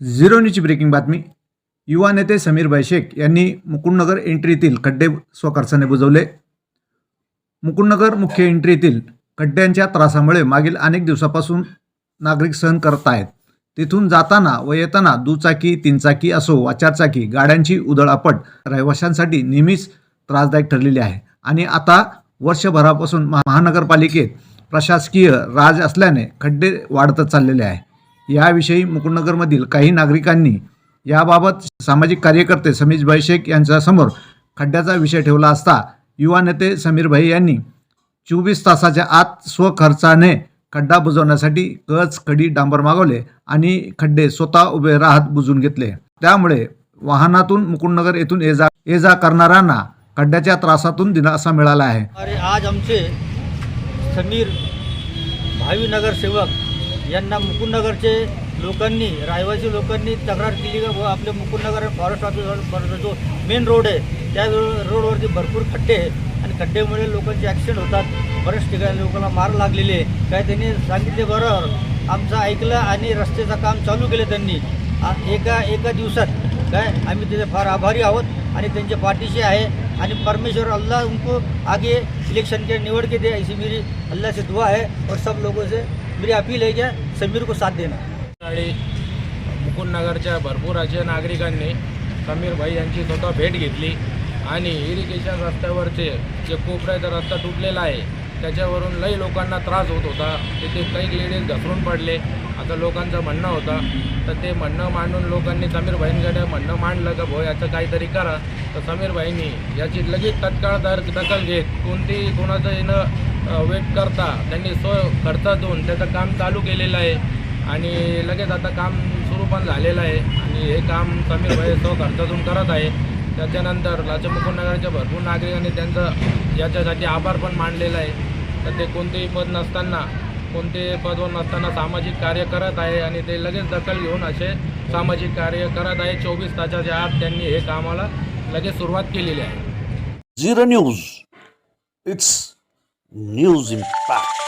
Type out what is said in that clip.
Zero न्यूजची breaking बातमी. युवा नेते समीर बैशेख यांनी मुकुंदनगर एंट्रीतील खड्डे स्वखर्चाने बुजवले. मुकुंदनगर मुख्य एंट्रीतील खड्ड्यांच्या त्रासामुळे मागील अनेक दिवसापासून नागरिक सहन करत आहेत. तिथून जाताना व येताना दुचाकी तीनचाकी असो वा चारचाकी गाड्यांची उधळापट रहिवाशांसाठी नेहमीच त्रासदायक ठरलेली आहे. आणि आता वर्षभरापासून महानगरपालिकेत प्रशासकीय राज असल्याने खड्डे वाढतच चाललेले आहे. याविषयी मुकुंदनगरमधील काही नागरिकांनी याबाबत सामाजिक कार्यकर्ते समीशभाई शेख यांच्यासमोर खड्ड्याचा विषय ठेवला असता युवा नेते समीरभाई यांनी चोवीस तासाच्या आत स्वखर्चाने खड्डा बुजवण्यासाठी कच खडी डांबर मागवले आणि खड्डे स्वतः उभे राहत बुजून घेतले. त्यामुळे वाहनातून मुकुंदनगर येथून ये जा ये जा करणाऱ्यांना खड्ड्याच्या त्रासातून दिलासा मिळाला आहे. अरे आज आमचे समीर भावी नगरसेवक यांना मुकुंदनगरचे लोकांनी रहिवासी लोकांनी तक्रार केली का? बुवा आपले मुकुंदनगर फॉरेस्ट ऑफिस जो मेन रोड आहे त्या रोडवरती भरपूर खड्डे आहे आणि खड्ड्यामुळे लोकांचे ॲक्सिडेंट होतात. बऱ्याच ठिकाणी लोकांना मार लागलेले आहे. काय त्यांनी सांगितले? बरोबर आमचं ऐकलं आणि रस्त्याचं काम चालू केलं त्यांनी. एका एका दिवसात. काय? आम्ही त्याचे फार आभारी आहोत. आणि त्यांच्या पाठीशी आहे. आणि परमेश्वर अल्लाह उनको आगे इलेक्शन के निवड़ के दे ऐसी मेरी अल्लाह से दुआ है और सब लोगों से मेरी अपील है क्या समीर को साथ देना। सकाळी मुकुंदनगरच्या भरपूर अशा नागरिकांनी समीर भाई यांची स्वतः भेट घेतली आणि इरिगेशन रस्त्यावरचे जे कोपऱ्याचा रस्ता तुटलेला आहे. त्याच्यावरून लई लोकांना त्रास होत होता. तिथे काही लेडीज घसरून पडले. आता लोकांचं म्हणणं होतं. तर ते म्हणणं मांडून लोकांनी समीर भाईंकडे म्हणणं मांडलं का भो याचं काहीतरी करा. तर समीर भाईंनी याची लगेच तत्काळ दर दखल घेत कोणतीही कोणाचं येणं वेट करता त्यांनी सोय खर्चातून त्याचं काम चालू केलेलं आहे. आणि लगेच आता काम सुरू पण झालेलं आहे. आणि हे काम समीर भाई स्व खर्चातून करत आहे. त्याच्यानंतर लाचमुकुंदनगरच्या भरपूर नागरिकांनी त्यांचं याच्यासाठी आभार पण मानलेला आहे. तर ते कोणतेही पद नसताना कोणते पदवर नसताना सामाजिक कार्य करत आहे आणि ते लगेच दखल घेऊन असे सामाजिक कार्य करत आहे. चोवीस तासाच्या आत त्यांनी हे कामाला लगेच सुरुवात केलेली आहे. Zero news. It's news impact.